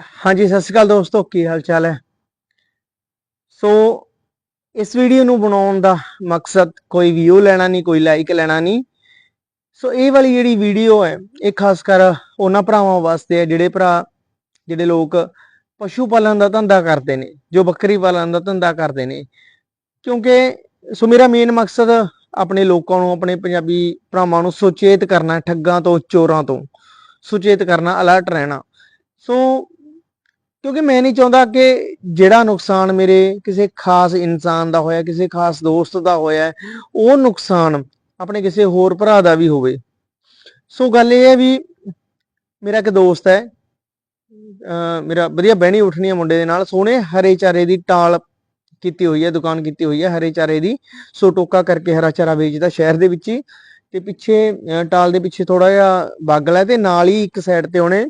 ਹਾਂਜੀ, ਸਤਿ ਸ਼੍ਰੀ ਅਕਾਲ ਦੋਸਤੋ, ਕੀ ਹਾਲ ਚਾਲ ਹੈ? ਸੋ, ਇਸ ਵੀਡੀਓ ਨੂੰ ਬਣਾਉਣ ਦਾ ਮਕਸਦ ਕੋਈ ਵਿਊ ਲੈਣਾ ਨਹੀਂ, ਕੋਈ ਲਾਈਕ ਲੈਣਾ ਨਹੀਂ। ਸੋ, ਇਹ ਵਾਲੀ ਜਿਹੜੀ ਵੀਡੀਓ ਹੈ, ਇਹ ਖਾਸ ਕਰ ਉਹਨਾਂ ਭਰਾਵਾਂ ਵਾਸਤੇ ਹੈ, ਜਿਹੜੇ ਭਰਾ, ਜਿਹੜੇ ਲੋਕ ਪਸ਼ੂ ਪਾਲਣ ਦਾ ਧੰਦਾ ਕਰਦੇ ਨੇ, ਜੋ ਬੱਕਰੀ ਪਾਲਣ ਦਾ ਧੰਦਾ ਕਰਦੇ ਨੇ। ਕਿਉਂਕਿ, ਸੋ, ਮੇਰਾ ਮੇਨ ਮਕਸਦ ਆਪਣੇ ਲੋਕਾਂ ਨੂੰ, ਆਪਣੇ ਪੰਜਾਬੀ ਭਰਾਵਾਂ ਨੂੰ ਸੁਚੇਤ ਕਰਨਾ, ਠੱਗਾਂ ਤੋਂ, ਚੋਰਾਂ ਤੋਂ ਸੁਚੇਤ ਕਰਨਾ ਅਲਰਟ ਰਹਿਣਾ। ਸੋ ਕਿਉਂਕਿ ਮੈਂ ਨਹੀਂ ਚਾਹੁੰਦਾ ਕਿ ਜਿਹੜਾ ਨੁਕਸਾਨ ਮੇਰੇ ਕਿਸੇ ਖਾਸ ਇਨਸਾਨ ਦਾ ਹੋਇਆ, ਕਿਸੇ ਖਾਸ ਦੋਸਤ ਦਾ ਹੋਇਆ, ਉਹ ਨੁਕਸਾਨ ਆਪਣੇ ਕਿਸੇ ਹੋਰ ਭਰਾ ਦਾ ਵੀ ਹੋਵੇ। ਸੋ ਗੱਲ ਇਹ ਹੈ ਵੀ ਮੇਰਾ ਇੱਕ ਦੋਸਤ ਹੈ ਮੇਰਾ ਵਧੀਆ ਬਹਿਣੀ ਉੱਠਣੀ ਹੈ ਮੁੰਡੇ ਦੇ ਨਾਲ। ਸੋਹਣੇ ਹਰੇ ਚਾਰੇ ਦੀ ਟਾਲ ਕੀਤੀ ਹੋਈ ਹੈ, ਦੁਕਾਨ ਕੀਤੀ ਹੋਈ ਹੈ, ਹਰੇ ਚਾਰੇ ਦੀ। ਸੋ ਟੋਕਾ ਕਰਕੇ ਹਰਾ ਚਾਰਾ ਵੇਚਦਾ ਸ਼ਹਿਰ ਦੇ ਵਿੱਚ ਹੀ। ਤੇ ਪਿੱਛੇ, ਅਹ ਟਾਲ ਦੇ ਪਿੱਛੇ ਥੋੜਾ ਜਿਹਾ ਬਾਗਲ ਹੈ ਤੇ ਨਾਲ ਹੀ ਇੱਕ ਸਾਈਡ ਤੇ ਉਹਨੇ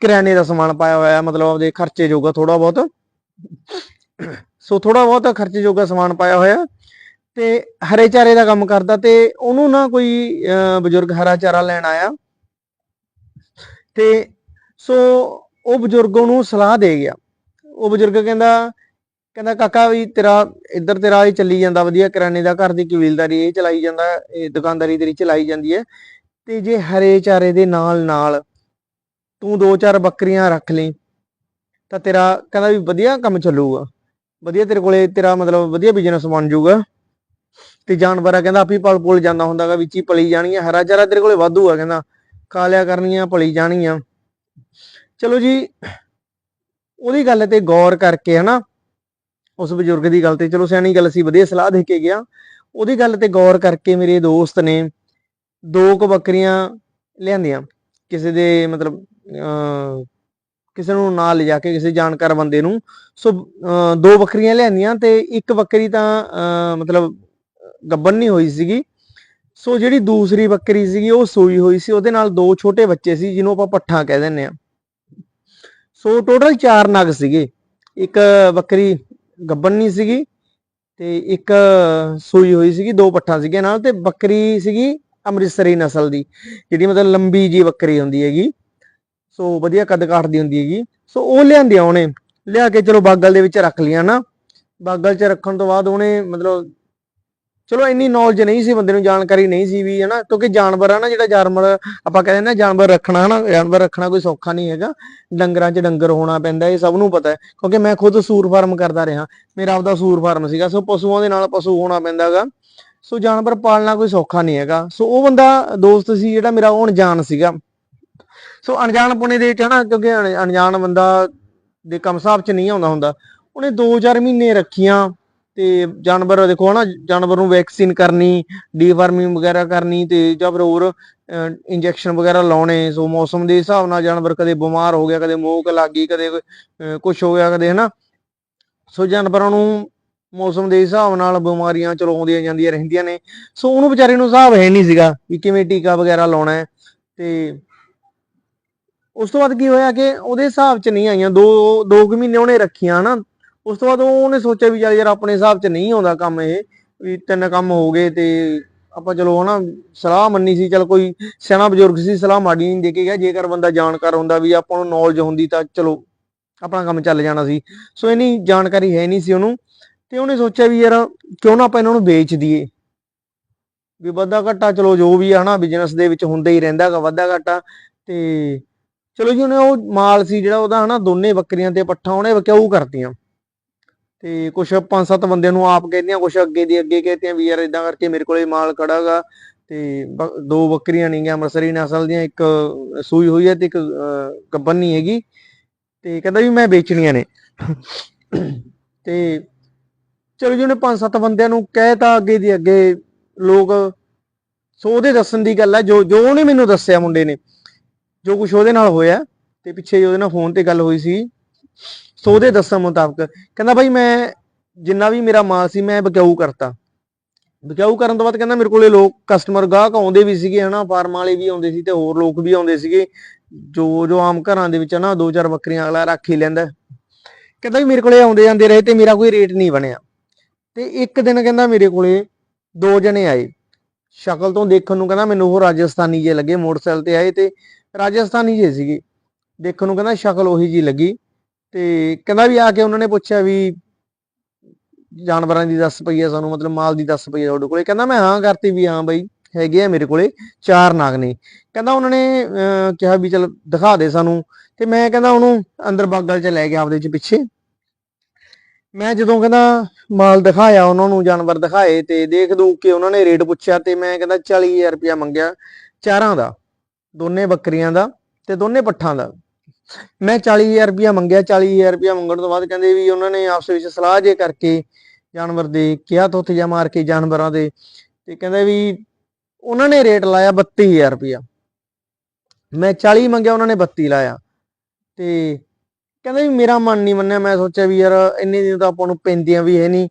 ਕਰਿਆਨੇ ਦਾ ਸਮਾਨ ਪਾਇਆ ਹੋਇਆ, ਮਤਲਬ ਆਪਦੇ ਖਰਚੇ ਜੋਗਾ ਥੋੜਾ ਬਹੁਤ। ਸੋ ਥੋੜਾ ਬਹੁਤ ਖਰਚੇ ਜੋਗਾ ਸਮਾਨ ਪਾਇਆ ਹੋਇਆ ਤੇ ਹਰੇ ਚਾਰੇ ਦਾ ਕੰਮ ਕਰਦਾ ਤੇ ਉਹਨੂੰ ਨਾ ਕੋਈ, ਅਹ ਬਜ਼ੁਰਗ ਹਰਾ ਚਾਰਾ ਲੈਣ ਆਇਆ। ਤੇ ਸੋ ਉਹ ਬਜ਼ੁਰਗ ਉਹਨੂੰ ਸਲਾਹ ਦੇ ਗਿਆ। ਉਹ ਬਜ਼ੁਰਗ ਕਹਿੰਦਾ ਕਹਿੰਦਾ, ਕਾਕਾ ਵੀ ਤੇਰਾ, ਇੱਧਰ ਤੇਰਾ ਇਹ ਚੱਲੀ ਜਾਂਦਾ ਵਧੀਆ, ਕਰਿਆਨੇ ਦਾ ਘਰ ਦੀ ਕਬੀਲਦਾਰੀ ਇਹ ਚਲਾਈ ਜਾਂਦਾ, ਇਹ ਦੁਕਾਨਦਾਰੀ ਤੇਰੀ ਚਲਾਈ ਜਾਂਦੀ ਹੈ। ਤੇ ਜੇ ਹਰੇ ਚਾਰੇ ਦੇ ਨਾਲ ਨਾਲ ਤੂੰ ਦੋ ਚਾਰ ਬੱਕਰੀਆਂ ਰੱਖ ਲਈ, ਤਾਂ ਤੇਰਾ ਕਹਿੰਦਾ ਵੀ ਵਧੀਆ ਕੰਮ ਚੱਲੂਗਾ। ਵਧੀਆ ਤੇਰੇ ਕੋਲੇ ਤੇਰਾ ਮਤਲਬ ਵਧੀਆ ਬਿਜ਼ਨਸ ਬਣ ਜਾਊਗਾ ਤੇ ਜਾਨਵਰਾਂ ਕਹਿੰਦਾ ਆਪੀ ਪਲ ਪੁਲ ਜਾਂਦਾ ਹੁੰਦਾਗਾ ਵਿੱਚ ਹੀ ਪਲੀ ਜਾਣੀਆਂ, ਹਰਾ ਚਾਰਾ ਤੇਰੇ ਕੋਲੇ ਵਾਧੂ ਆ ਕਹਿੰਦਾ, ਖਾ ਲਿਆ ਕਰਨੀਆਂ, ਪਲੀ ਜਾਣੀਆਂ। ਚਲੋ ਜੀ, ਉਹਦੀ ਗੱਲ ਤੇ ਗੌਰ ਕਰਕੇ ਹਨਾ, ਉਸ ਬਜ਼ੁਰਗ ਦੀ ਗੱਲ ਤੇ, ਚਲੋ ਸਿਆਣੀ ਗੱਲ ਸੀ, ਵਧੀਆ ਸਲਾਹ ਦੇ ਕੇ ਗਿਆ। ਉਹਦੀ ਗੱਲ ਤੇ ਗੌਰ ਕਰਕੇ ਮੇਰੇ ਦੋਸਤ ਨੇ ਦੋ ਕੁ ਬੱਕਰੀਆਂ ਲਿਆਂਦੀਆਂ, ਕਿਸੇ ਦੇ ਮਤਲਬ ਕਿਸੇ ਨੂੰ ਨਾਲ ਲਿਜਾ ਕੇ ਕਿਸੇ ਜਾਣਕਾਰ ਬੰਦੇ ਨੂੰ, ਸੋ, ਅਹ ਦੋ ਬੱਕਰੀਆਂ ਲਿਆਂਦੀਆਂ ਤੇ ਇੱਕ ਬੱਕਰੀ ਤਾਂ, ਅਹ ਮਤਲਬ ਗੱਬਨ ਨਹੀਂ ਹੋਈ ਸੀਗੀ। ਸੋ ਜਿਹੜੀ ਦੂਸਰੀ ਬੱਕਰੀ ਸੀਗੀ, ਉਹ ਸੂਈ ਹੋਈ ਸੀ। ਉਹਦੇ ਨਾਲ ਦੋ ਛੋਟੇ ਬੱਚੇ ਸੀ, ਜਿਹਨੂੰ ਆਪਾਂ ਪੱਠਾ ਕਹਿ ਦਿੰਦੇ ਆ ਸੋ ਟੋਟਲ 4 ਨਗ ਸੀਗੇ। ਇੱਕ ਬੱਕਰੀ ਗੱਬਨ ਨਹੀਂ ਸੀਗੀ ਤੇ ਇੱਕ ਸੂਈ ਹੋਈ ਸੀਗੀ, ਦੋ ਪੱਠਾ ਸੀਗੇ ਨਾਲ ਤੇ ਬੱਕਰੀ ਸੀਗੀ ਅੰਮ੍ਰਿਤਸਰੀ ਨਸਲ ਦੀ, ਜਿਹੜੀ ਮਤਲਬ ਲੰਬੀ ਜੀ ਬੱਕਰੀ ਹੁੰਦੀ ਹੈਗੀ। ਸੋ ਵਧੀਆ ਕੱਦ ਕਾਠ ਦੀ ਹੁੰਦੀ ਹੈਗੀ। ਸੋ ਉਹ ਲਿਆਂਦੀਆਂ ਉਹਨੇ। ਲਿਆ ਕੇ ਚਲੋ ਬਾਗਲ ਦੇ ਵਿੱਚ ਰੱਖ ਲਿਆ ਨਾ। ਬਾਗਲ 'ਚ ਰੱਖਣ ਤੋਂ ਬਾਅਦ ਉਹਨੇ ਮਤਲਬ ਚਲੋ ਇੰਨੀ ਨੌਲੇਜ ਨਹੀਂ ਸੀ ਬੰਦੇ ਨੂੰ, ਜਾਣਕਾਰੀ ਨਹੀਂ ਸੀ ਵੀ ਹਨਾ, ਕਿਉਂਕਿ ਜਾਨਵਰ ਆ ਨਾ ਜਿਹੜਾ ਜਾਨਵਰ, ਆਪਾਂ ਕਹਿੰਦੇ ਨਾ ਜਾਨਵਰ ਰੱਖਣਾ ਹਨਾ, ਜਾਨਵਰ ਰੱਖਣਾ ਕੋਈ ਸੌਖਾ ਨਹੀਂ ਹੈਗਾ। ਡੰਗਰਾਂ 'ਚ ਡੰਗਰ ਹੋਣਾ ਪੈਂਦਾ, ਇਹ ਸਭ ਨੂੰ ਪਤਾ ਹੈ। ਕਿਉਂਕਿ ਮੈਂ ਖੁਦ ਸੂਰ ਫਾਰਮ ਕਰਦਾ ਰਿਹਾ। ਮੇਰਾ ਆਪਦਾ ਸੂਰ ਫਾਰਮ ਸੀਗਾ, ਸੋ ਪਸ਼ੂਆਂ ਦੇ ਨਾਲ ਪਸ਼ੂ ਹੋਣਾ ਪੈਂਦਾ ਹੈਗਾ ਸੋ ਜਾਨਵਰ ਪਾਲਣਾ ਕੋਈ ਸੌਖਾ ਨਹੀਂ ਹੈਗਾ। ਸੋ ਉਹ ਬੰਦਾ ਦੋਸਤ ਸੀ ਜਿਹੜਾ ਮੇਰਾ, ਉਹ ਅਣਜਾਣ ਸੀਗਾ। ਸੋ ਅਣਜਾਣ ਪੁਣੇ ਦੇ ਵਿੱਚ ਹਨਾ, ਕਿਉਂਕਿ ਅਣ- ਅਣਜਾਣ ਬੰਦਾ ਦੇ ਕੰਮ ਹਿਸਾਬ 'ਚ ਨਹੀਂ ਆਉਂਦਾ ਹੁੰਦਾ। ਉਹਨੇ 2-4 ਮਹੀਨੇ ਰੱਖੀਆਂ ਤੇ ਜਾਨਵਰ, ਦੇਖੋ ਹਨਾ, ਜਾਨਵਰ ਨੂੰ ਵੈਕਸੀਨ ਕਰਨੀ ਡੀਵਰਮਿੰਗ ਵਗੈਰਾ ਕਰਨੀ ਤੇ ਜਾਂ ਫਿਰ ਹੋਰ ਇੰਜੈਕਸ਼ਨ ਵਗੈਰਾ ਲਾਉਣੇ। ਸੋ ਮੌਸਮ ਦੇ ਹਿਸਾਬ ਨਾਲ ਜਾਨਵਰ ਕਦੇ ਬਿਮਾਰ ਹੋ ਗਿਆ, ਕਦੇ ਮੋਹਕ ਲੱਗ ਗਈ, ਕਦੇ ਕੁਝ ਹੋ ਗਿਆ, ਕਦੇ ਹਨਾ। ਸੋ ਜਾਨਵਰਾਂ ਨੂੰ ਮੌਸਮ ਦੇ ਹਿਸਾਬ ਨਾਲ ਬਿਮਾਰੀਆਂ ਚਲੋ ਆਉਂਦੀਆਂ ਜਾਂਦੀਆਂ ਰਹਿੰਦੀਆਂ ਨੇ। ਸੋ ਉਹਨੂੰ ਵਿਚਾਰੇ ਨੂੰ ਹਿਸਾਬ ਹੈ ਨਹੀਂ ਸੀਗਾ ਵੀ ਕਿਵੇਂ ਟੀਕਾ ਵਗੈਰਾ ਲਾਉਣਾ ਹੈ। ਤੇ ਉਸ ਤੋਂ ਬਾਅਦ ਕੀ ਹੋਇਆ ਕਿ ਉਹਦੇ ਹਿਸਾਬ 'ਚ ਨਹੀਂ ਆਈਆਂ, ਦੋ ਦੋ ਕੁ ਮਹੀਨੇ ਉਹਨੇ ਰੱਖੀਆਂ ਹਨਾ। ਉਸ ਤੋਂ ਬਾਅਦ ਉਹਨੇ ਸੋਚਿਆ ਵੀ ਚੱਲ ਯਾਰ ਆਪਣੇ ਹਿਸਾਬ 'ਚ ਨਹੀਂ ਆਉਂਦਾ ਕੰਮ ਇਹ, ਵੀ ਤਿੰਨ ਕੰਮ ਹੋ ਗਏ ਤੇ ਆਪਾਂ ਚਲੋ ਹਨਾ, ਸਲਾਹ ਮੰਨੀ ਸੀ, ਚਲ ਕੋਈ ਸਿਆਣਾ ਬਜ਼ੁਰਗ ਸੀ, ਸਲਾਹ ਮਾੜੀ ਨਹੀਂ ਦੇ ਕੇ ਗਿਆ, ਜੇਕਰ ਬੰਦਾ ਜਾਣਕਾਰ ਹੁੰਦਾ ਵੀ ਆਪਾਂ ਨੂੰ ਨੌਲੇਜ ਹੁੰਦੀ ਤਾਂ ਚਲੋ ਆਪਣਾ ਕੰਮ ਚੱਲ ਜਾਣਾ ਸੀ। ਸੋ ਇਨੀ ਜਾਣਕਾਰੀ ਹੈ ਨਹੀਂ ਸੀ ਉਹਨੂੰ, ਤੇ ਉਹਨੇ ਸੋਚਿਆ ਵੀ ਯਾਰ ਕਿਉਂ ਨਾ ਆਪਾਂ ਇਹਨਾਂ ਨੂੰ ਵੇਚ ਦਈਏ। ਵੀ ਵਾਧਾ ਘਾਟਾ ਚਲੋ ਜੋ ਵੀ ਆ ਹਨਾ ਬਿਜ਼ਨਸ ਦੇ ਵਿੱਚ ਹੁੰਦਾ ਹੀ ਰਹਿੰਦਾ ਹੈਗਾ, ਵਾਧਾ ਘਾਟਾ, ਤੇ ਚਲੋ ਜੀ ਉਹਨੇ ਉਹ ਮਾਲ ਸੀ ਜਿਹੜਾ ਉਹਦਾ ਹਨਾ ਦੋਨੇ ਬੱਕਰੀਆਂ ਤੇ ਪੱਠਾ ਉਹਨੇ ਵਿਕਾਊ ਕਰਤੀਆਂ। ਤੇ ਕੁਛ ਪੰਜ ਸੱਤ ਬੰਦਿਆਂ ਨੂੰ ਆਪ ਕਹਿੰਦੀਆਂ ਕੁਛ ਅੱਗੇ ਦੀ ਅੱਗੇ ਕਹਿੰਦੀਆਂ ਵੀ ਯਾਰ ਇਦਾਂ ਕਰਕੇ ਮੇਰੇ ਕੋਲੇ ਮਾਲ ਖੜਾਗਾ। ਤੇ ਦੋ ਬੱਕਰੀਆਂ ਨਹੀਂ ਗਿਆ ਅੰਮ੍ਰਿਤਸਰੀ ਨਸਲ ਦੀਆਂ ਇੱਕ ਸੂਈ ਹੋਈ ਹੈ ਤੇ ਇੱਕ ਅਹ, ਗੱਭਣ ਹੈਗੀ। ਤੇ ਕਹਿੰਦਾ ਵੀ ਮੈਂ ਵੇਚਣੀਆਂ ਨੇ। ਤੇ ਚਲੋ ਜੀ ਉਹਨੇ ਪੰਜ ਸੱਤ ਬੰਦਿਆਂ ਨੂੰ ਕਹਿਤਾ ਅੱਗੇ ਦੀ ਅੱਗੇ। ਲੋਕ ਸੋ ਉਹਦੇ ਦੱਸਣ ਦੀ ਗੱਲ ਹੈ ਜੋ ਜੋ ਉਹਨੇ ਮੈਨੂੰ ਦੱਸਿਆ ਮੁੰਡੇ ਨੇ। ਜੋ ਕੁਝ ਉਹਦੇ ਨਾਲ ਹੋਇਆ ਤੇ ਪਿੱਛੇ ਜਿਹੇ ਉਹਦੇ ਨਾਲ ਫੋਨ ਤੇ ਗੱਲ ਹੋਈ ਸੀ। ਸੋ ਉਹਦੇ ਦੱਸਣ ਮੁਤਾਬਕ ਕਹਿੰਦਾ ਭਾਈ ਮੈਂ ਜਿੰਨਾ ਵੀ ਮੇਰਾ ਮਾਲ ਸੀ ਮੈਂ ਬਕਾਊ ਕਰਤਾ। ਬਕਾਊ ਕਰਨ ਤੋਂ ਬਾਅਦ ਕਹਿੰਦਾ ਮੇਰੇ ਕੋਲੇ ਲੋਕ ਕਸਟਮਰ ਗਾਹਕ ਆਉਂਦੇ ਵੀ ਸੀਗੇ ਹਨਾ ਫਾਰਮ ਵਾਲੇ ਵੀ ਆਉਂਦੇ ਸੀ ਤੇ ਹੋਰ ਲੋਕ ਵੀ ਆਉਂਦੇ ਸੀਗੇ। ਜੋ ਜੋ ਆਮ ਘਰਾਂ ਦੇ ਵਿੱਚ ਨਾ ਦੋ ਚਾਰ ਬੱਕਰੀਆਂ ਅਗਲਾ ਰੱਖ ਹੀ ਲੈਂਦਾ। ਕਹਿੰਦਾ ਵੀ ਮੇਰੇ ਕੋਲੇ ਆਉਂਦੇ ਜਾਂਦੇ ਰਹੇ ਤੇ ਮੇਰਾ ਕੋਈ ਰੇਟ ਨਹੀਂ ਬਣਿਆ। ਤੇ ਇੱਕ ਦਿਨ ਕਹਿੰਦਾ ਮੇਰੇ ਕੋਲੇ ਦੋ ਜਣੇ ਆਏ। ਸ਼ਕਲ ਤੋਂ ਦੇਖਣ ਨੂੰ ਕਹਿੰਦਾ ਮੈਨੂੰ ਉਹ ਰਾਜਸਥਾਨੀ ਜੇ ਲੱਗੇ ਮੋਟਰਸਾਈਕਲ ਤੇ ਆਏ ਤੇ ਰਾਜਸਥਾਨੀ ਜੇ ਸੀਗੇ। ਦੇਖਣ ਨੂੰ ਕਹਿੰਦਾ ਸ਼ਕਲ ਉਹੀ ਜੀ ਲੱਗੀ। ਤੇ ਕਹਿੰਦਾ ਵੀ ਆ ਕੇ ਉਹਨਾਂ ਨੇ ਪੁੱਛਿਆ ਵੀ ਜਾਨਵਰਾਂ ਦੀ ਦੱਸ ਪਈ ਆ ਸਾਨੂੰ ਮਤਲਬ ਮਾਲ ਦੀ ਦੱਸ ਪਈ ਆ ਤੁਹਾਡੇ ਕੋਲੇ। ਕਹਿੰਦਾ ਮੈਂ ਹਾਂ ਕਰਤੀ ਵੀ ਹਾਂ ਬਈ ਹੈਗੇ ਆ ਮੇਰੇ ਕੋਲੇ ਚਾਰ ਨਾਗ ਨੇ। ਕਹਿੰਦਾ ਉਹਨਾਂ ਨੇ ਅਹ, ਕਿਹਾ ਵੀ ਚਲ ਦਿਖਾ ਦੇ ਸਾਨੂੰ। ਤੇ ਮੈਂ ਕਹਿੰਦਾ ਉਹਨੂੰ ਅੰਦਰ ਬਾਗਲ ਚ ਲੈ ਗਿਆ ਆਪਦੇ ਚ ਪਿੱਛੇ। ਮੈਂ ਜਦੋਂ ਕਹਿੰਦਾ ਮਾਲ ਦਿਖਾਇਆ ਉਹਨਾਂ ਨੂੰ ਜਾਨਵਰ ਦਿਖਾਏ ਤੇ ਦੇਖ ਦੂ ਕੇ ਉਹਨਾਂ ਨੇ ਰੇਟ ਪੁੱਛਿਆ ਤੇ ਮੈਂ ਕਹਿੰਦਾ 40000 ਰੁਪਇਆ ਮੰਗਿਆ ਚਾਰਾਂ ਦਾ। ਦੋਨੇ ਬੱਕਰੀਆਂ ਦਾ ਤੇ ਦੋਨੇ ਪੱਠਾਂ ਦਾ। ਮੈਂ 40000 ਰੁਪਇਆ ਮੰਗਿਆ 40000 ਰੁਪਇਆ ਮੰਗਣ ਤੋਂ ਬਾਅਦ ਕਹਿੰਦੇ ਵੀ ਉਹਨਾਂ ਨੇ ਆਪਸ ਵਿੱਚ ਸਲਾਹ ਜੇ ਕਰਕੇ ਜਾਨਵਰ ਦੇ ਕਿਹਾ ਤੁੱਥ ਜਾ ਮਾਰ ਕੇ ਜਾਨਵਰਾਂ ਦੇ ਤੇ ਕਹਿੰਦੇ ਵੀ ਉਹਨਾਂ ਨੇ ਰੇਟ ਲਾਇਆ 32000 ਰੁਪਇਆ। ਮੈਂ 40 ਮੰਗਿਆ, ਉਹਨਾਂ ਨੇ 32 ਲਾਇਆ। ਤੇ ਕਹਿੰਦਾ ਵੀ ਮੇਰਾ ਮਨ ਨਹੀਂ ਮੰਨਿਆ, ਮੈਂ ਸੋਚਿਆ ਵੀ ਯਾਰ ਇੰਨੇ ਦਿਨ ਤਾਂ ਆਪਾਂ ਨੂੰ ਪੈਂਦੀਆਂ ਵੀ ਹੈ ਨਹੀਂ।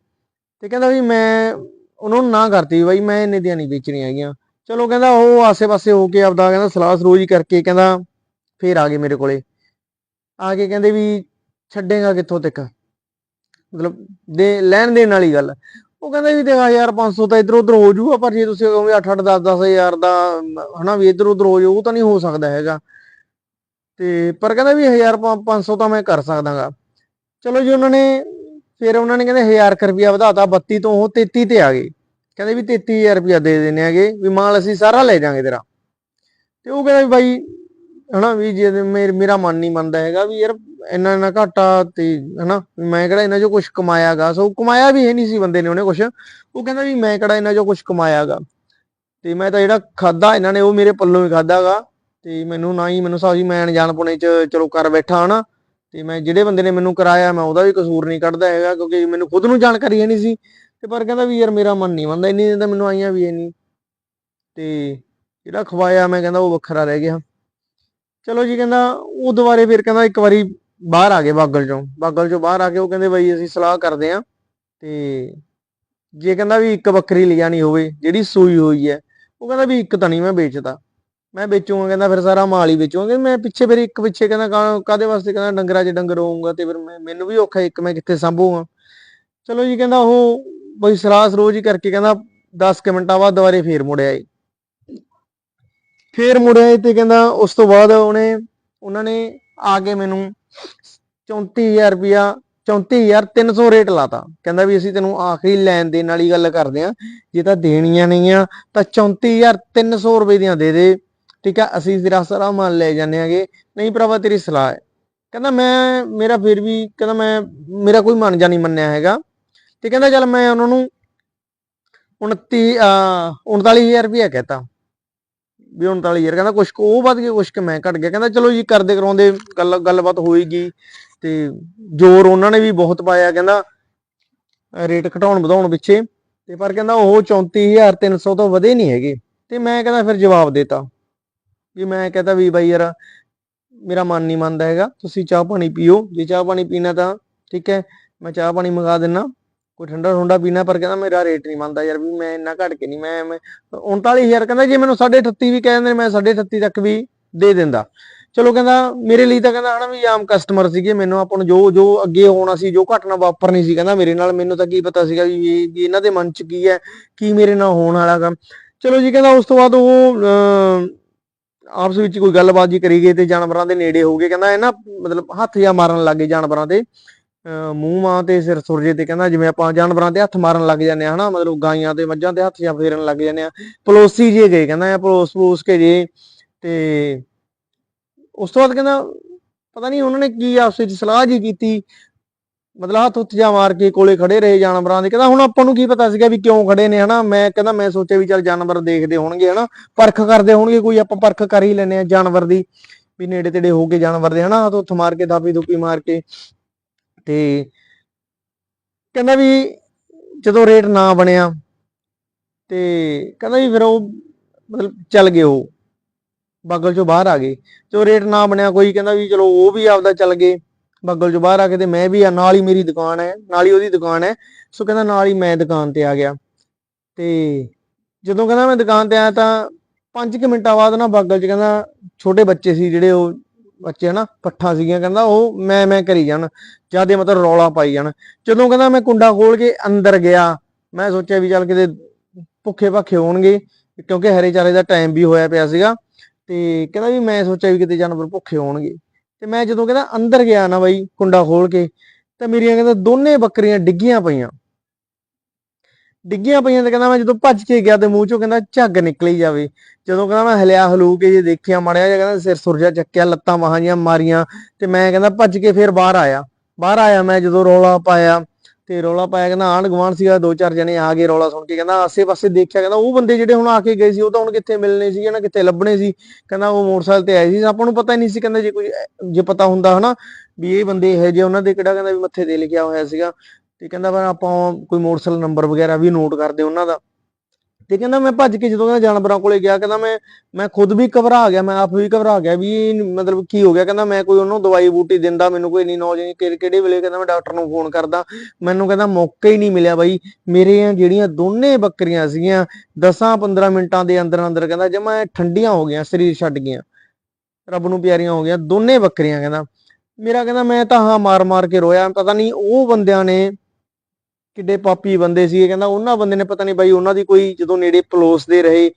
ਤੇ ਕਹਿੰਦਾ ਵੀ ਮੈਂ, ਉਹਨਾਂ ਨੂੰ ਨਾ ਕਰਤੀ ਵੀ ਬਾਈ, ਮੈਂ ਇੰਨੇ ਦੀਆਂ ਨਹੀਂ ਵੇਚਣੀਆਂ ਹੈਗੀਆਂ। ਚਲੋ ਕਹਿੰਦਾ ਉਹ ਆਸੇ-ਪਾਸੇ ਹੋ ਕੇ ਆਪਦਾ ਕਹਿੰਦਾ ਸਲਾਹ ਸਰੋਜ ਕਰਕੇ ਕਹਿੰਦਾ ਫੇਰ ਆ ਗਏ ਮੇਰੇ ਕੋਲੇ। ਆ ਕੇ ਕਹਿੰਦੇ ਵੀ ਛੱਡੇਗਾ ਕਿੱਥੋਂ ਤੱਕ? ਮਤਲਬ ਦੇ ਲੈਣ ਦੇਣ ਵਾਲੀ ਗੱਲ। ਉਹ ਕਹਿੰਦਾ ਵੀ ਦੇਖਾ ਯਾਰ 500 ਤਾਂ ਇਧਰ ਉਧਰ ਹੋ ਜਾਊਗਾ, ਪਰ ਜੇ ਤੁਸੀਂ ਕਹੋਗੇ 8 8 10 10 ਹਜ਼ਾਰ ਦਾ ਹਨਾ ਵੀ ਇਧਰ ਉਧਰ ਹੋ ਜਾਊ, ਉਹ ਤਾਂ ਨਹੀਂ ਹੋ ਸਕਦਾ ਹੈਗਾ। ਤੇ ਪਰ ਕਹਿੰਦਾ ਵੀ 1000 500 ਤਾਂ ਮੈਂ ਕਰ ਸਕਦਾਗਾ। ਚਲੋ ਜੀ ਉਹਨਾਂ ਨੇ, ਫਿਰ ਉਹਨਾਂ ਨੇ ਕਹਿੰਦੇ 1000 ਕੁ ਰੁਪਇਆ ਵਧਾਤਾ 32 ਤੋਂ ਉਹ 33 ਤੇ ਆ ਗਏ। ਕਹਿੰਦੇ ਵੀ 33000 ਰੁਪਇਆ ਦੇ ਦੇਣੇ ਹੈਗੇ, ਵੀ ਮਾਲ ਅਸੀਂ ਸਾਰਾ ਲੈ ਜਾਾਂਗੇ ਤੇਰਾ। ਤੇ ਉਹ ਕਹਿੰਦਾ ਵੀ ਬਾਈ, ਹਨਾ, ਵੀ ਜੇ ਮੇਰਾ ਮਨ ਨਹੀਂ ਮੰਨਦਾ ਹੈਗਾ ਵੀ ਯਾਰ ਇੰਨਾ ਇੰਨਾ ਘਾਟਾ ਤੇ, ਹਨਾ ਮੈਂ ਕਿਹੜਾ ਇਹਨਾਂ ਚੋਂ ਕੁਝ ਕਮਾਇਆਗਾ। ਸੋ ਕਮਾਇਆ ਵੀ ਹੈ ਨਹੀਂ ਸੀ ਬੰਦੇ ਨੇ ਉਹਨੇ ਕੁਝ ਉਹ ਕਹਿੰਦਾ ਵੀ ਮੈਂ ਕਿਹੜਾ ਇਹਨਾਂ ਚੋਂ ਕੁਝ ਕਮਾਇਆਗਾ। ਤੇ ਮੈਂ ਤਾਂ ਜਿਹੜਾ ਖਾਦਾ ਇਹਨਾਂ ਨੇ ਉਹ ਮੇਰੇ ਪੱਲੋਂ ਹੀ ਖਾਦਾਗਾ ਤੇ ਮੈਨੂੰ ਨਾ ਹੀ, ਮੈਨੂੰ ਸਾਜੀ ਮੈਂ ਅਣਜਾਣ ਪੁਣੇ ਚ ਚਲੋ ਕਰ ਬੈਠਾ, ਹਨਾ। ਤੇ ਮੈਂ ਜਿਹੜੇ ਬੰਦੇ ਨੇ ਮੈਨੂੰ ਕਰਾਇਆ, ਮੈਂ ਉਹਦਾ ਵੀ ਕਸੂਰ ਨਹੀਂ ਕੱਢਦਾ ਹੈਗਾ, ਕਿਉਂਕਿ ਮੈਨੂੰ ਖੁਦ ਨੂੰ ਜਾਣਕਾਰੀ ਹੈ ਨਹੀਂ ਸੀ। ਤੇ ਪਰ ਕਹਿੰਦਾ ਵੀ ਯਾਰ ਮੇਰਾ ਮਨ ਨਹੀਂ ਮੰਨਦਾ, ਇੰਨੀ ਦਿਨ ਤਾਂ ਮੈਨੂੰ ਆਈਆਂ ਵੀ ਹੈ ਨਹੀਂ। ਤੇ ਜਿਹੜਾ ਖਵਾਇਆ ਮੈਂ ਕਹਿੰਦਾ ਉਹ ਵੱਖਰਾ ਰਹਿ ਗਿਆ। ਚਲੋ ਜੀ ਕਹਿੰਦਾ, ਉਹ ਦੁਬਾਰੇ ਫਿਰ ਕਹਿੰਦਾ ਇੱਕ ਵਾਰੀ ਬਾਹਰ ਆ ਗਏ ਬਾਗਲ ਚੋਂ। ਬਾਗਲ ਚੋਂ ਬਾਹਰ ਆ ਕੇ ਉਹ ਕਹਿੰਦੇ ਬਈ ਅਸੀਂ ਸਲਾਹ ਕਰਦੇ ਆਂ ਤੇ ਜੇ ਕਹਿੰਦਾ ਵੀ ਇੱਕ ਬੱਕਰੀ ਲਿਜਾਣੀ ਹੋਵੇ, ਜਿਹੜੀ ਸੂਈ ਹੋਈ ਹੈ, ਉਹ ਕਹਿੰਦਾ ਵੀ ਇੱਕ ਤਾਂ ਨਹੀਂ ਮੈਂ ਵੇਚਦਾ। ਮੈਂ ਵੇਚੂਗਾ ਕਹਿੰਦਾ ਫਿਰ ਸਾਰਾ ਮਾਲ ਹੀ ਵੇਚੂਗਾ। ਮੈਂ ਪਿੱਛੇ ਫਿਰ ਇੱਕ ਪਿੱਛੇ ਕਹਿੰਦਾ ਕਾ- ਕਾਹਦੇ ਵਾਸਤੇ ਕਹਿੰਦਾ ਡੰਗਰਾਂ 'ਚ ਡੰਗਰ ਹੋਊਗਾ ਤੇ ਫਿਰ ਮੈਂ- ਮੈਨੂੰ ਵੀ ਔਖਾ ਇੱਕ ਮੈਂ ਕਿੱਥੇ ਸੰਭੂਗਾ। ਚਲੋ ਜੀ ਕਹਿੰਦਾ ਉਹ ਬਈ ਸਲਾਹ ਰੋਜ਼ ਹੀ ਕਰਕੇ ਕਹਿੰਦਾ 10 ਮਿੰਟਾਂ ਬਾਅਦ ਦੁਬਾਰੇ ਫੇਰ ਮੁੜਿਆ ਏ। ਫੇਰ ਮੁੜਿਆ ਏ ਤੇ ਕਹਿੰਦਾ ਉਸ ਤੋਂ ਬਾਅਦ ਉਹਨੇ, ਉਹਨਾਂ ਨੇ ਆ ਕੇ ਮੈਨੂੰ 34000 ਰੁਪਇਆ 34300 ਰੇਟ ਲਾਤਾ। ਕਹਿੰਦਾ ਵੀ ਅਸੀਂ ਤੈਨੂੰ ਆਖਰੀ ਲੈਣ ਦੇਣ ਵਾਲੀ ਗੱਲ ਕਰਦੇ ਆ, ਜੇ ਤਾਂ ਦੇਣੀਆਂ ਨਹੀਂ ਆ ਤਾਂ 34300 ਰੁਪਏ ਦੀਆਂ ਦੇ ਦੇ। ਠੀਕ ਆ, ਅਸੀਂ ਤੇਰਾ ਸਾਰਾ ਮਾਲ ਲੈ ਜਾਂਦੇ ਆਂਗੇ। ਨਹੀਂ ਭਰਾਵਾ, ਤੇਰੀ ਸਲਾਹ ਹੈ ਕਹਿੰਦਾ ਮੈਂ, ਮੇਰਾ ਫਿਰ ਵੀ, ਕਹਿੰਦਾ ਮੈਂ, ਮੇਰਾ ਕੋਈ ਮਨ ਜਾ ਨਹੀਂ ਮੰਨਿਆ ਹੈਗਾ। ਤੇ ਕਹਿੰਦਾ ਚੱਲ ਮੈਂ ਉਹਨਾਂ ਨੂੰ 29 ਅਹ 39000 ਰੁਪਇਆ ਕਹਤਾ। ਵੀ 39000 ਕਹਿੰਦਾ ਕੁਛ ਕੁ ਉਹ ਵੱਧ ਗਿਆ ਕੁਛ ਕੁ ਮੈਂ ਘਟ ਗਿਆ। ਕਹਿੰਦਾ ਚਲੋ ਜੀ, ਕਰਦੇ ਕਰਾਉਂਦੇ, ਗੱਲ, ਗੱਲਬਾਤ ਹੋਏਗੀ। ਤੇ ਜ਼ੋਰ ਉਹਨਾਂ ਨੇ ਵੀ ਬਹੁਤ ਪਾਇਆ, ਕਹਿੰਦਾ ਰੇਟ ਘਟਾਉਣ ਵਧਾਉਣ ਪਿੱਛੇ। ਤੇ ਪਰ ਕਹਿੰਦਾ ਉਹ 34300 ਤੋਂ ਵਧੇ ਨਹੀਂ ਹੈਗੇ। ਤੇ ਮੈਂ ਕਹਿੰਦਾ ਫਿਰ ਜਵਾਬ ਦੇਤਾ। ਵੀ ਮੈਂ ਕਹਿੰਦਾ ਵੀ ਬਾਈ ਯਾਰ, ਮੇਰਾ ਮਨ ਨਹੀਂ ਮੰਨਦਾ ਹੈਗਾ, ਤੁਸੀਂ ਚਾਹ ਪਾਣੀ ਪੀਓ। ਜੇ ਚਾਹ ਪਾਣੀ ਪੀਣਾ ਤਾਂ ਠੀਕ ਹੈ, ਮੈਂ ਚਾਹ ਪਾਣੀ ਮੰਗਾ ਦਿੰਨਾ। ਕੋਈ ਠੰਡਾ ਠੰਡਾ ਪੀਣਾ, ਪਰ ਕਹਿੰਦਾ ਮੇਰਾ ਰੇਟ ਨਹੀਂ ਮੰਨਦਾ ਯਾਰ ਵੀ ਮੈਂ ਇੰਨਾ ਘਟ ਕੇ ਨਹੀਂ, ਮੈਂ 39000 ਕਹਿੰਦਾ ਜੇ ਮੈਨੂੰ 38.5 ਵੀ ਕਹਿ ਦਿੰਦੇ, ਮੈਂ 38.5 ਤੱਕ ਵੀ ਦੇ ਦਿੰਦਾ। ਚਲੋ ਕਹਿੰਦਾ, ਮੇਰੇ ਲਈ ਤਾਂ ਕਹਿੰਦਾ ਹਨਾ ਵੀ ਆਮ ਕਸਟਮਰ ਸੀਗੇ, ਮੈਨੂੰ ਆਪਾਂ ਨੂੰ ਜੋ ਜੋ ਅੱਗੇ ਹੋਣਾ ਸੀ ਜੋ ਘਟਨਾ ਵਾਪਰਨੀ ਸੀ, ਕਹਿੰਦਾ ਮੇਰੇ ਨਾਲ ਮੈਨੂੰ ਤਾਂ ਕੀ ਪਤਾ ਸੀਗਾ ਵੀ ਇਹ- ਇਹਨਾਂ ਦੇ ਮਨ 'ਚ ਕੀ ਹੈ, ਕੀ ਮੇਰੇ ਨਾਲ ਹੋਣ ਵਾਲਾ ਕੰਮ। ਚਲੋ ਜੀ ਕਹਿੰਦਾ ਉਸ ਤੋਂ ਬਾਅਦ ਉਹ ਆਪਸ ਵਿੱਚ ਕੋਈ ਗੱਲਬਾਤ ਜੀ ਕਰੀ ਗਏ ਤੇ ਜਾਨਵਰਾਂ ਦੇ ਨੇੜੇ ਹੋ ਗਏ, ਕਹਿੰਦਾ ਇਹ ਨਾ ਮਤਲਬ ਹੱਥ ਜਾਂ ਮਾਰਨ ਲੱਗੇ ਜਾਨਵਰਾਂ ਦੇ। ਮੂੰਹ ਮਾਂ ਤੇ ਸਿਰ ਸੁਰਜੇ ਤੇ ਕਹਿੰਦਾ ਜਿਵੇਂ ਆਪਾਂ ਜਾਨਵਰਾਂ ਤੇ ਹੱਥ ਮਾਰਨ ਲੱਗ ਜਾਂਦੇ ਆ, ਹਨਾ, ਮਤਲਬ ਗਾਈਆਂ ਤੇ ਮੱਝਾਂ ਤੇ ਹੱਥ ਜਾਂ ਫੇਰਨ ਲੱਗ ਜਾਂਦੇ ਆ। ਪਲੋਸੀ ਜੇ ਗਏ, ਕਹਿੰਦਾ ਇਹ ਪਲੋਸ ਪਲੋਸ ਕੇ ਜੇ ਤੇ ਉਸ ਤੋਂ ਬਾਅਦ ਕਹਿੰਦਾ ਪਤਾ ਨਹੀਂ ਉਹਨਾਂ ਨੇ ਕੀ ਆਪਸ ਵਿੱਚ ਸਲਾਹ ਜੀ ਕੀਤੀ, ਮਤਲਬ ਹੱਥ ਉੱਤ ਜਾ ਮਾਰ ਕੇ ਕੋਲੇ ਖੜੇ ਰਹੇ ਜਾਨਵਰਾਂ ਦੇ। ਕਹਿੰਦਾ ਹੁਣ ਆਪਾਂ ਨੂੰ ਕੀ ਪਤਾ ਸੀਗਾ ਵੀ ਕਿਉਂ ਖੜੇ ਨੇ, ਹਨਾ, ਮੈਂ ਕਹਿੰਦਾ ਮੈਂ ਸੋਚਿਆ ਵੀ ਚੱਲ ਜਾਨਵਰ ਦੇਖਦੇ ਹੋਣਗੇ, ਹਨਾ, ਪਰਖ ਕਰਦੇ ਹੋਣਗੇ, ਕੋਈ ਆਪਾਂ ਪਰਖ ਕਰ ਹੀ ਲੈਨੇ ਆ ਜਾਨਵਰ ਦੀ, ਵੀ ਨੇੜੇ ਤੇੜੇ ਹੋ ਕੇ ਜਾਨਵਰ ਦੇ, ਹਨਾ, ਹੱਥ ਉੱਤ ਮਾਰ ਕੇ ਦਾਪੀ ਦੁਪੀ ਮਾਰ ਕੇ। ਤੇ ਕਹਿੰਦਾ ਵੀ ਜਦੋਂ ਰੇਟ ਨਾ ਬਣਿਆ ਤੇ ਕਹਿੰਦਾ ਵੀ ਫਿਰ ਉਹ ਮਤਲਬ ਚੱਲ ਗਏ ਉਹ, ਬਗਲ ਚੋਂ ਬਾਹਰ ਆ ਗਏ। ਜੋ ਰੇਟ ਨਾ ਬਣਿਆ ਕੋਈ ਕਹਿੰਦਾ ਵੀ ਚਲੋ ਉਹ ਵੀ ਆਪਦਾ ਚੱਲ ਗਏ, ਬਗਲ ਚੋਂ ਬਾਹਰ ਆ ਕੇ ਤੇ ਮੈਂ ਵੀ ਆ, ਨਾਲ ਹੀ ਮੇਰੀ ਦੁਕਾਨ ਹੈ, ਨਾਲ ਹੀ ਉਹਦੀ ਦੁਕਾਨ ਹੈ। ਸੋ ਕਹਿੰਦਾ ਨਾਲ ਹੀ ਮੈਂ ਦੁਕਾਨ ਤੇ ਆ ਗਿਆ। ਤੇ ਜਦੋਂ ਕਹਿੰਦਾ ਮੈਂ ਦੁਕਾਨ ਤੇ ਆਇਆ ਤਾਂ 5 ਕਿ ਮਿੰਟਾਂ ਬਾਅਦ ਨਾ ਬਗਲ ਚ ਕਹਿੰਦਾ ਛੋਟੇ ਬੱਚੇ ਸੀ ਜਿਹੜੇ ਉਹ ਬੱਚੇ ਹਨਾ, ਪੱਠਾ ਸੀਗੀਆਂ, ਕਹਿੰਦਾ ਉਹ ਮੈਂ ਮੈਂ ਕਰੀ ਜਾਣ। ਜਿਆਦੇ ਮਤਲਬ ਰੌਲਾ ਪਾਈ ਜਾਣ। ਜਦੋਂ ਕਹਿੰਦਾ ਮੈਂ ਕੁੰਡਾ ਖੋਲ ਕੇ ਅੰਦਰ ਗਿਆ, ਮੈਂ ਸੋਚਿਆ ਵੀ ਚੱਲ ਕਿਤੇ ਭੁੱਖੇ ਭਾਖੇ ਹੋਣਗੇ, ਕਿਉਂਕਿ ਹਰੇ ਚਾਰੇ ਦਾ ਟਾਈਮ ਵੀ ਹੋਇਆ ਪਿਆ ਸੀਗਾ। ਤੇ ਕਹਿੰਦਾ ਵੀ ਮੈਂ ਸੋਚਿਆ ਵੀ ਕਿਤੇ ਜਾਨਵਰ ਭੁੱਖੇ ਹੋਣਗੇ। ਤੇ ਮੈਂ ਜਦੋਂ ਕਹਿੰਦਾ ਅੰਦਰ ਗਿਆ ਨਾ ਬਾਈ ਕੁੰਡਾ ਖੋਲ ਕੇ, ਤਾਂ ਮੇਰੀਆਂ ਕਹਿੰਦਾ ਦੋਨੇ ਬੱਕਰੀਆਂ ਡਿੱਗੀਆਂ ਪਈਆਂ। ਡਿੱਗੀਆਂ ਪਈਆਂ ਤੇ ਕਹਿੰਦਾ ਮੈਂ ਜਦੋਂ ਭੱਜ ਕੇ ਗਿਆ ਤੇ ਮੂੰਹ ਚੋਂ ਕਹਿੰਦਾ ਝੱਗ ਨਿਕਲੀ ਜਾਵੇ। ਜਦੋਂ ਕਹਿੰਦਾ ਮੈਂ ਹਲਿਆ ਹਲੂ ਕੇ ਜੇ ਦੇਖਿਆ ਮੜਿਆ ਜਿਹਾ ਕਹਿੰਦਾ ਸਿਰ ਸੁਰਜਾ ਚੱਕਿਆ, ਲੱਤਾਂ ਬਾਹਾਂ ਜੀਆਂ ਮਾਰੀਆਂ ਤੇ ਮੈਂ ਕਹਿੰਦਾ ਭੱਜ ਕੇ ਫਿਰ ਬਾਹਰ ਆਇਆ। ਬਾਹਰ ਆਇਆ ਮੈਂ ਜਦੋਂ ਰੌਲਾ ਪਾਇਆ ਤੇ ਰੌਲਾ ਪਾਇਆ ਕਹਿੰਦਾ ਆਂਢ ਗੁਆਂਢ ਸੀਗਾ, ਦੋ ਚਾਰ ਜਣੇ ਆ ਗਏ ਰੌਲਾ ਸੁਣ ਕੇ ਕਹਿੰਦਾ ਆਸੇ-ਪਾਸੇ ਦੇਖਿਆ, ਕਹਿੰਦਾ ਉਹ ਬੰਦੇ ਜਿਹੜੇ ਹੁਣ ਆ ਕੇ ਗਏ ਸੀ ਉਹ ਤਾਂ ਹੁਣ ਕਿੱਥੇ ਮਿਲਣੇ ਸੀ ਨਾ, ਕਿੱਥੇ ਲੱਭਣੇ ਸੀ। ਕਹਿੰਦਾ ਉਹ ਮੋਟਰਸਾਈਕਲ ਤੇ ਆਏ ਸੀ, ਆਪਾਂ ਨੂੰ ਪਤਾ ਹੀ ਨਹੀਂ ਸੀ ਕਹਿੰਦਾ ਜੇ ਕੋਈ, ਜੇ ਪਤਾ ਹੁੰਦਾ ਹਨਾ ਵੀ ਇਹ ਬੰਦੇ ਇਹ ਜੇ ਉਹਨਾਂ ਦੇ ਕਿਹੜਾ ਕਹਿੰਦਾ ਵੀ ਮੱਥੇ ਤੇ ਲਿਖਿਆ ਹੋਇਆ ਸੀਗਾ। ਤੇ ਕਹਿੰਦਾ ਮੈਂ ਆਪਾਂ ਕੋਈ ਮੋਟਰਸਾਈਕਲ ਨੰਬਰ ਵਗੈਰਾ ਵੀ ਨੋਟ ਕਰਦੇ ਉਹਨਾਂ ਦਾ। ਤੇ ਕਹਿੰਦਾ ਮੈਂ ਭੱਜ ਕੇ ਜਦੋਂ ਕਹਿੰਦਾ ਜਾਨਵਰਾਂ ਕੋਲੇ ਗਿਆ, ਕਹਿੰਦਾ ਮੈਂ ਮੈਂ ਖੁਦ ਵੀ ਘਬਰਾ ਗਿਆ, ਮੈਂ ਆਪ ਵੀ ਘਬਰਾ ਗਿਆ ਵੀ ਮਤਲਬ ਕੀ ਹੋ ਗਿਆ। ਕਹਿੰਦਾ ਮੈਂ ਕੋਈ ਉਹਨੂੰ ਦਵਾਈ ਬੂਟੀ ਦਿੰਦਾ, ਮੈਨੂੰ ਕੋਈ ਨਹੀਂ ਨੌਲੇਜ ਨਹੀਂ, ਕਿਹੜੇ ਵੇਲੇ ਕਹਿੰਦਾ ਮੈਂ ਡਾਕਟਰ ਨੂੰ ਫੋਨ ਕਰਦਾ। ਮੈਨੂੰ ਕਹਿੰਦਾ ਮੌਕਾ ਹੀ ਨਹੀਂ ਮਿਲਿਆ ਬਾਈ। ਮੇਰੀਆਂ ਜਿਹੜੀਆਂ ਦੋਨੇ ਬੱਕਰੀਆਂ ਸੀਗੀਆਂ 10-15 ਮਿੰਟਾਂ ਦੇ ਅੰਦਰ ਅੰਦਰ ਕਹਿੰਦਾ ਜਮਾ ਠੰਡੀਆਂ ਹੋ ਗਈਆਂ, ਸਰੀਰ ਛੱਡ ਗਈਆਂ। ਰੱਬ ਨੂੰ ਪਿਆਰੀਆਂ ਹੋ ਗਈਆਂ, ਦੋਨੇ ਬੱਕਰੀਆਂ ਕਹਿੰਦਾ। ਮੇਰਾ ਕਹਿੰਦਾ ਮੈਂ ਤਾਂ ਹਾਂ ਮਾਰ ਮਾਰ ਕੇ ਰੋਇਆ, ਪਤਾ ਨਹੀਂ ਉਹ ਬੰਦਿਆਂ ਨੇ ਕਿੱਡੇ ਪਾਪੀ ਬੰਦੇ ਸੀਗੇ, ਕਹਿੰਦਾ ਉਹਨਾਂ ਬੰਦੇ ਨੇ ਪਤਾ ਨਹੀਂ ਬਾਈ ਉਹਨਾਂ ਦੀ ਕੋਈ ਜਦੋਂ ਨੇੜੇ ਪਲੋਸਦੇ ਰਹੇ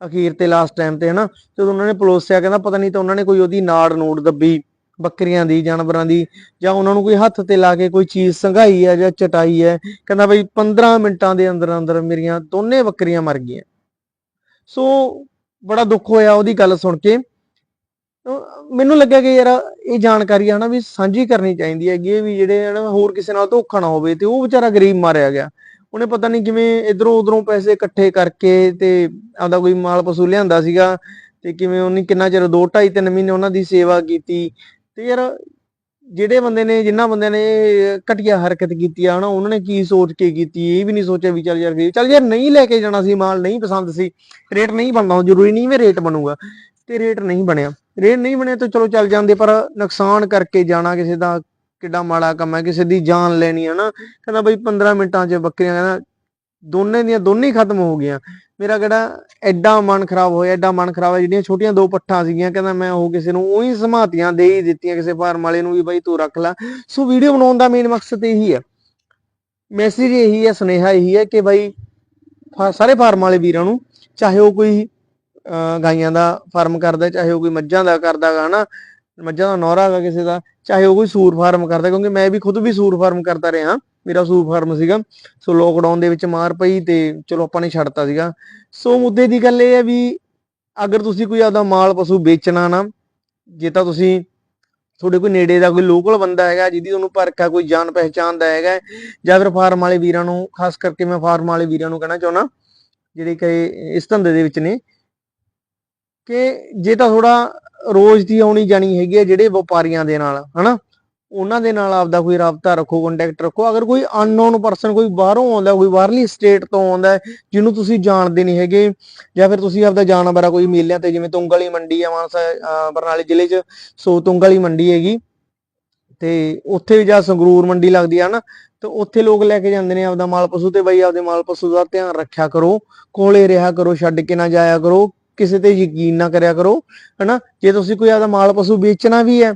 ਅਖੀਰ ਤੇ ਲਾਸਟ ਟਾਈਮ ਤੇ ਹਨਾ, ਜਦੋਂ ਉਹਨਾਂ ਨੇ ਪਲੋਸਿਆ ਕਹਿੰਦਾ ਪਤਾ ਨਹੀਂ ਤਾਂ ਉਹਨਾਂ ਨੇ ਕੋਈ ਉਹਦੀ ਨਾੜ ਨੂੜ ਦੱਬੀ, ਬੱਕਰੀਆਂ ਦੀ, ਜਾਨਵਰਾਂ ਦੀ, ਜਾਂ ਉਹਨਾਂ ਨੂੰ ਕੋਈ ਹੱਥ ਤੇ ਲਾ ਕੇ ਕੋਈ ਚੀਜ਼ ਸੰਘਾਈ ਹੈ ਜਾਂ ਚਟਾਈ ਹੈ, ਕਹਿੰਦਾ ਬਈ 15 ਮਿੰਟਾਂ ਦੇ ਅੰਦਰ ਅੰਦਰ ਮੇਰੀਆਂ ਦੋਨੇ ਬੱਕਰੀਆਂ ਮਰ ਗਈਆਂ। ਸੋ ਬੜਾ ਦੁੱਖ ਹੋਇਆ ਉਹਦੀ ਗੱਲ ਸੁਣ ਕੇ। ਮੈਨੂੰ ਲੱਗਿਆ ਕਿ ਯਾਰ ਇਹ ਜਾਣਕਾਰੀ ਆ ਨਾ ਵੀ ਸਾਂਝੀ ਕਰਨੀ ਚਾਹੀਦੀ ਹੈਗੀ ਹੈ ਵੀ ਜਿਹੜੇ ਹਨ ਹੋਰ ਕਿਸੇ ਨਾਲ ਧੋਖਾ ਨਾ ਹੋਵੇ ਤੇ ਉਹ ਵਿਚਾਰਾ ਗਰੀਬ ਮਾਰਿਆ ਗਿਆ। ਉਹਨੇ ਪਤਾ ਨਹੀਂ ਕਿਵੇਂ ਇਧਰੋਂ ਉਧਰੋਂ ਪੈਸੇ ਇਕੱਠੇ ਕਰਕੇ ਤੇ ਆਪਦਾ ਕੋਈ ਮਾਲ ਪਸ਼ੂ ਲਿਆਂਦਾ ਸੀਗਾ ਤੇ ਕਿਵੇਂ ਉਹਨੇ ਕਿੰਨਾ ਚਿਰ 2 2.5 3 ਮਹੀਨੇ ਉਹਨਾਂ ਦੀ ਸੇਵਾ ਕੀਤੀ ਤੇ ਯਾਰ ਜਿਹੜੇ ਬੰਦੇ ਨੇ ਜਿਨ੍ਹਾਂ ਬੰਦਿਆਂ ਨੇ ਇਹ ਘਟੀਆ ਹਰਕਤ ਕੀਤੀ ਆ ਨਾ ਉਹਨਾਂ ਨੇ ਕੀ ਸੋਚ ਕੇ ਕੀਤੀ ਇਹ ਵੀ ਨਹੀਂ ਸੋਚਿਆ ਵੀ ਚੱਲ ਯਾਰ ਗਰੀਬ ਚੱਲ ਯਾਰ ਨਹੀਂ ਲੈ ਕੇ ਜਾਣਾ ਸੀ ਮਾਲ ਨਹੀਂ ਪਸੰਦ ਸੀ, ਰੇਟ ਨਹੀਂ ਬਣਦਾ ਜ਼ਰੂਰੀ ਨਹੀਂ ਵੀ ਰੇਟ ਬਣੂਗਾ ਤੇ ਰੇਟ ਨਹੀਂ ਬਣਿਆ। ਰੇਟ ਨਹੀਂ ਬਣੇ ਤਾਂ ਚਲੋ ਚੱਲ ਜਾਂਦੇ, ਪਰ ਨੁਕਸਾਨ ਕਰਕੇ ਜਾਣਾ ਕਿਸੇ ਦਾ ਕਿੱਡਾ ਮਾੜਾ ਕੰਮ ਹੈ, ਕਿਸੇ ਦੀ ਜਾਨ ਲੈਣੀ ਹੈ ਨਾ। ਕਹਿੰਦਾ ਬਈ 15 ਮਿੰਟਾਂ 'ਚ ਬੱਕਰੀਆਂ, ਕਹਿੰਦਾ ਦੋਨੇ ਦੀਆਂ ਦੋਨੇ ਖਤਮ ਹੋ ਗਈਆਂ। ਮੇਰਾ ਕਿਹੜਾ ਐਡਾ ਮਨ ਖਰਾਬ ਹੋਇਆ, ਐਡਾ ਮਨ ਖਰਾਬ ਹੋਇਆ, ਜਿਹੜੀਆਂ ਛੋਟੀਆਂ ਦੋ ਪੱਠਾਂ ਸੀਗੀਆਂ, ਕਹਿੰਦਾ ਮੈਂ ਉਹ ਕਿਸੇ ਨੂੰ ਉਹੀ ਸਮਾਤੀਆਂ ਦੇ ਹੀ ਦਿੱਤੀਆਂ, ਕਿਸੇ ਫਾਰਮ ਵਾਲੇ ਨੂੰ ਵੀ ਬਈ ਤੂੰ ਰੱਖ ਲੈ। ਸੋ ਵੀਡੀਓ ਬਣਾਉਣ ਦਾ ਮੇਨ ਮਕਸਦ ਇਹੀ ਹੈ। ਮੈਸੇਜ ਇਹੀ ਹੈ, ਸੁਨੇਹਾ ਇਹੀ ਹੈ ਕਿ ਬਈ ਫਾ- ਸਾਰੇ ਫਾਰਮ ਵਾਲੇ ਵੀਰਾਂ ਨੂੰ, ਚਾਹੇ ਉਹ ਕੋਈ ਗਾਈਆਂ ਦਾ ਫਾਰਮ ਕਰਦਾ, ਚਾਹੇ ਉਹ ਕੋਈ ਮੱਝਾਂ ਦਾ ਕਰਦਾ ਹਨਾ, ਮੱਝਾਂ ਦਾ ਨੌਰਾ ਹੈਗਾ ਕਿਸੇ ਦਾ, ਚਾਹੇ ਉਹ ਕੋਈ ਸੂਰ ਫਾਰਮ ਕਰਦਾ, ਕਿਉਂਕਿ ਮੈਂ ਵੀ ਖੁਦ ਵੀ ਸੂਰ ਫਾਰਮ ਕਰਦਾ ਰਿਹਾ, ਮੇਰਾ ਸੂਰ ਫਾਰਮ ਸੀਗਾ, ਸੋ ਲੋਕਡਾਊਨ ਦੇ ਵਿੱਚ ਮਾਰ ਪਈ ਤੇ ਚਲੋ ਆਪਾਂ ਨੇ ਛੱਡਤਾ ਸੀਗਾ। ਸੋ ਮੁੱਦੇ ਦੀ ਗੱਲ ਇਹ ਹੈ ਵੀ ਅਗਰ ਤੁਸੀਂ ਕੋਈ ਆਪਦਾ ਮਾਲ ਪਸ਼ੂ ਵੇਚਣਾ ਨਾ, ਜੇ ਤਾਂ ਤੁਸੀਂ ਤੁਹਾਡੇ ਕੋਈ ਨੇੜੇ ਦਾ ਕੋਈ ਲੋਕਲ ਬੰਦਾ ਹੈਗਾ, ਜਿਹਦੀ ਤੁਹਾਨੂੰ ਪਰਖ ਆ, ਕੋਈ ਜਾਣ ਪਹਿਚਾਣ ਦਾ ਹੈਗਾ, ਜਾਂ ਫਿਰ ਫਾਰਮ ਵਾਲੇ ਵੀਰਾਂ ਨੂੰ, ਖਾਸ ਕਰਕੇ ਮੈਂ ਫਾਰਮ ਵਾਲੇ ਵੀਰਾਂ ਨੂੰ ਕਹਿਣਾ ਚਾਹੁੰਦਾ, ਜਿਹੜੇ ਕਿ ਇਸ ਧੰਦੇ ਦੇ ਵਿੱਚ ਨੇ ਕਿ ਜੇ ਤਾਂ ਥੋੜਾ ਰੋਜ਼ ਦੀ ਆਉਣੀ ਜਾਣੀ ਹੈਗੀ ਹੈ ਜਿਹੜੇ ਵਪਾਰੀਆਂ ਦੇ ਨਾਲ, ਹਨਾ? ਉਹਨਾਂ ਦੇ ਨਾਲ ਆਪਦਾ ਕੋਈ ਰਾਬਤਾ ਰੱਖੋ ਕੰਟੈਕਟ ਰੱਖੋ। ਅਗਰ ਕੋਈ ਅਨਨੋਨ ਪਰਸਨ ਕੋਈ ਬਾਹਰੋਂ ਆਉਂਦਾ, ਕੋਈ ਬਾਹਰਲੀ ਸਟੇਟ ਤੋਂ ਆਉਂਦਾ, ਜਿਹਨੂੰ ਤੁਸੀਂ ਜਾਣਦੇ ਨਹੀਂ ਹੈਗੇ, ਜਾਂ ਫਿਰ ਤੁਸੀਂ ਆਪਦਾ ਜਾਨਵਰ ਆ ਕੋਈ ਮੇਲਿਆਂ ਤੇ, ਜਿਵੇਂ ਤੁੰਗ ਵਾਲੀ ਮੰਡੀ ਆ, ਮਾਨਸਾ, ਅਹ, ਬਰਨਾਲੇ ਜ਼ਿਲ੍ਹੇ 'ਚ, ਸੋ ਤੁੰਗ ਵਾਲੀ ਮੰਡੀ ਹੈਗੀ। ਤੇ ਉੱਥੇ ਜਾਂ ਸੰਗਰੂਰ ਮੰਡੀ ਲੱਗਦੀ ਆ ਨਾ ਤੇ ਉੱਥੇ ਲੋਕ ਲੈ ਕੇ ਜਾਂਦੇ ਨੇ ਆਪਦਾ ਮਾਲ ਪਸ਼ੂ ਤੇ ਬਈ ਆਪਦੇ ਮਾਲ ਪਸ਼ੂ ਦਾ ਧਿਆਨ ਰੱਖਿਆ ਕਰੋ, ਕੋਲੇ ਰਿਹਾ ਕਰੋ, ਛੱਡ ਕੇ ਨਾ ਜਾਇਆ ਕਰੋ। ਕਿਸੇ ਤੇ ਯਕੀਨ ਨਾ ਕਰਿਆ ਕਰੋ, ਹਨਾ? ਜੇ ਤੁਸੀਂ ਕੋਈ ਆਪਦਾ ਮਾਲ ਪਸ਼ੂ ਵੇਚਣਾ ਵੀ ਹੈ,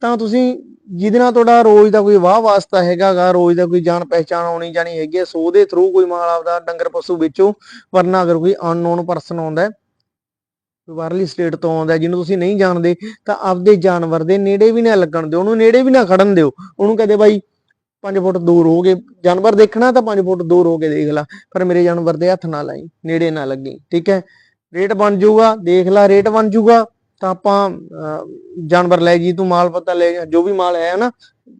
ਤਾਂ ਤੁਸੀਂ ਜਿਹਦੇ ਨਾਲ ਤੁਹਾਡਾ ਰੋਜ਼ ਦਾ ਕੋਈ ਵਾਹ ਵਾਸਤਾ ਹੈਗਾਗਾ, ਰੋਜ਼ ਦਾ ਕੋਈ ਜਾਣ ਪਹਿਚਾਣ ਆਉਣੀ ਜਾਣੀ ਹੈਗੀ ਹੈ, ਸੋ ਉਹਦੇ ਥਰੂ ਕੋਈ ਮਾਲ ਆਪਦਾ ਡੰਗਰ ਪਸ਼ੂ ਵੇਚੋ, ਵਰਨਾ ਅਗਰ ਕੋਈ ਅਨਨੋਨ ਪਰਸਨ ਆਉਂਦਾ ਹੈ ਬਾਹਰਲੀ ਸਟੇਟ ਤੋਂ ਆਉਂਦਾ ਜਿਹਨੂੰ ਤੁਸੀਂ ਨਹੀਂ ਜਾਣਦੇ, ਤਾਂ ਆਪਦੇ ਜਾਨਵਰ ਦੇ ਨੇੜੇ ਵੀ ਨਾ ਲੱਗਣ ਦਿਓ, ਉਹਨੂੰ ਨੇੜੇ ਵੀ ਨਾ ਖੜਨ ਦਿਓ। ਉਹਨੂੰ ਕਹਦੇ ਬਾਈ 5 ਫੁੱਟ ਦੂਰ ਹੋ ਕੇ, ਜਾਨਵਰ ਦੇਖਣਾ ਤਾਂ 5 ਫੁੱਟ ਦੂਰ ਹੋ ਕੇ ਦੇਖ ਲੈ, ਪਰ ਮੇਰੇ ਜਾਨਵਰ ਦੇ ਹੱਥ ਨਾ ਲਾਈ, ਨੇੜੇ ਨਾ ਲੱਗੀ, ਠੀਕ ਹੈ? ਰੇਟ ਬਣ ਜਾਊਗਾ, ਦੇਖ ਲੈ ਰੇਟ ਬਣ ਜਾਊਗਾ, ਤਾਂ ਆਪਾਂ ਜਾਨਵਰ ਲੈ ਜੀ, ਤੂੰ ਮਾਲ ਪਤਾ ਲੈ ਜੋ ਵੀ ਮਾਲ ਹੈ ਨਾ,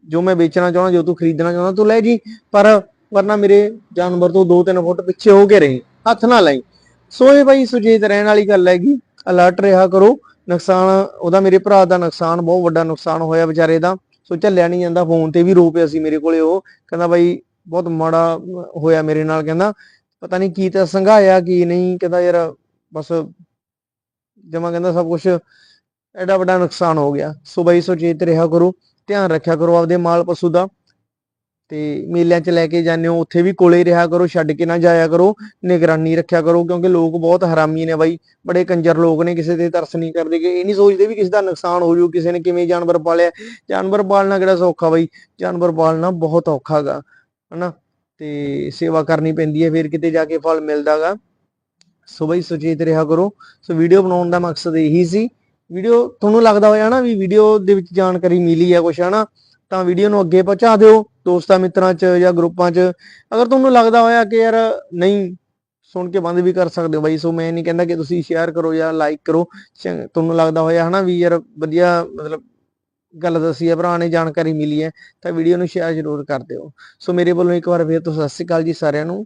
ਜੋ ਮੈਂ ਵੇਚਣਾ ਚਾਹੁੰਦਾ, ਜੋ ਤੂੰ ਖਰੀਦਣਾ ਚਾਹੁੰਦਾ, ਤੂੰ ਲੈ ਜੀ, ਪਰ ਵਰਨਾ ਮੇਰੇ ਜਾਨਵਰ ਤੋਂ 2-3 ਫੁੱਟ ਪਿੱਛੇ ਹੋ ਕੇ ਰਹੀ, ਹੱਥ ਨਾ ਲਾਈ। ਸੋ ਇਹ ਬਾਈ ਸੁਚੇਤ ਰਹਿਣ ਵਾਲੀ ਗੱਲ ਹੈਗੀ ਅਲਰਟ ਰਿਹਾ ਕਰੋ, ਨੁਕਸਾਨ, ਉਹਦਾ ਮੇਰੇ ਭਰਾ ਦਾ ਨੁਕਸਾਨ, ਬਹੁਤ ਵੱਡਾ ਨੁਕਸਾਨ ਹੋਇਆ ਵਿਚਾਰੇ ਦਾ, ਸੋ ਝੱਲਿਆ ਨਹੀਂ ਜਾਂਦਾ, ਫੋਨ ਤੇ ਵੀ ਰੋ ਪਿਆ ਸੀ ਮੇਰੇ ਕੋਲੇ ਉਹ, ਕਹਿੰਦਾ ਬਾਈ, ਬਹੁਤ ਮਾੜਾ ਹੋਇਆ ਮੇਰੇ ਨਾਲ, ਕਹਿੰਦਾ, ਪਤਾ ਨਹੀਂ ਕੀ ਤਾਂ ਸੰਘਾਇਆ, ਕੀ ਨਹੀਂ, ਕਹਿੰਦਾ ਯਾਰ ਬਸ ਜਮਾ ਕਹਿੰਦਾ ਸਭ ਕੁਝ ਐਡਾ ਵੱਡਾ ਨੁਕਸਾਨ ਹੋ ਗਿਆ। ਸੋ ਸੁਚੇਤ ਰਿਹਾ ਕਰੋ, ਧਿਆਨ ਰੱਖਿਆ ਕਰੋ ਆਪਦੇ ਮਾਲ ਪਸ਼ੂ ਦਾ। ਤੇ ਮੇਲਿਆਂ 'ਚ ਲੈ ਕੇ ਜਾਂਦੇ ਹੋ, ਉੱਥੇ ਵੀ ਕੋਲੇ ਰਿਹਾ ਕਰੋ, ਛੱਡ ਕੇ ਨਾ ਜਾਇਆ ਕਰੋ, ਨਿਗਰਾਨੀ ਰੱਖਿਆ ਕਰੋ, ਕਿਉਂਕਿ ਲੋਕ ਬਹੁਤ ਹਰਾਮੀ ਨੇ ਬਾਈ, ਬੜੇ ਕੰਜਰ ਲੋਕ ਨੇ, ਕਿਸੇ ਤੇ ਤਰਸ ਨਹੀਂ ਕਰਦੇ ਕਿ ਇਹ ਨਹੀਂ ਸੋਚਦੇ ਵੀ ਕਿਸੇ ਦਾ ਨੁਕਸਾਨ ਹੋ ਜੂ ਕਿਸੇ ਨੇ ਕਿਵੇਂ ਜਾਨਵਰ ਪਾਲਿਆ। ਜਾਨਵਰ ਪਾਲਣਾ ਕਿਹੜਾ ਸੌਖਾ ਬਾਈ? ਜਾਨਵਰ ਪਾਲਣਾ ਬਹੁਤ ਔਖਾ ਗਾ, ਹਨਾ? ਤੇ ਸੇਵਾ ਕਰਨੀ ਪੈਂਦੀ ਹੈ, ਫਿਰ ਕਿਤੇ ਜਾ ਕੇ ਫਲ ਮਿਲਦਾਗਾ ਸੋ ਬਈ ਸੁਚੇਤ ਰਿਹਾ ਕਰੋ। ਸੋ ਵੀਡੀਓ ਬਣਾਉਣ ਦਾ ਮਕਸਦ ਇਹੀ ਸੀ। ਵੀਡੀਓ ਤੁਹਾਨੂੰ ਲੱਗਦਾ ਹੋਇਆ ਨਾ ਵੀ ਵੀਡੀਓ ਦੇ ਵਿੱਚ ਜਾਣਕਾਰੀ ਮਿਲੀ ਹੈ ਕੁਛ, ਹਨਾ? ਤਾਂ ਵੀਡੀਓ ਨੂੰ ਅੱਗੇ ਪਹੁੰਚਾ ਦਿਓ ਦੋਸਤਾਂ ਮਿੱਤਰਾਂ 'ਚ ਜਾਂ ਗਰੁੱਪਾਂ 'ਚ। ਅਗਰ ਤੁਹਾਨੂੰ ਲੱਗਦਾ ਹੋਇਆ ਕਿ ਯਾਰ ਨਹੀਂ, ਸੁਣ ਕੇ ਬੰਦ ਵੀ ਕਰ ਸਕਦੇ ਹੋ ਬਾਈ। ਸੋ ਮੈਂ ਨਹੀਂ ਕਹਿੰਦਾ ਕਿ ਤੁਸੀਂ ਸ਼ੇਅਰ ਕਰੋ ਜਾਂ ਲਾਈਕ ਕਰੋ। ਤੁਹਾਨੂੰ ਲੱਗਦਾ ਹੋਇਆ ਹਨਾ ਵੀ ਯਾਰ ਵਧੀਆ, ਮਤਲਬ ਗੱਲ ਦੱਸੀ ਹੈ ਭਰਾ ਨੇ ਜਾਣਕਾਰੀ ਮਿਲੀ ਹੈ, ਤਾਂ ਵੀਡੀਓ ਨੂੰ ਸ਼ੇਅਰ ਜ਼ਰੂਰ ਕਰ ਦਿਓ। ਸੋ ਮੇਰੇ ਵੱਲੋਂ ਇੱਕ ਵਾਰ ਫੇਰ ਤੋਂ ਸਤਿ ਸ਼੍ਰੀ ਅਕਾਲ ਜੀ ਸਾਰਿਆਂ ਨੂੰ।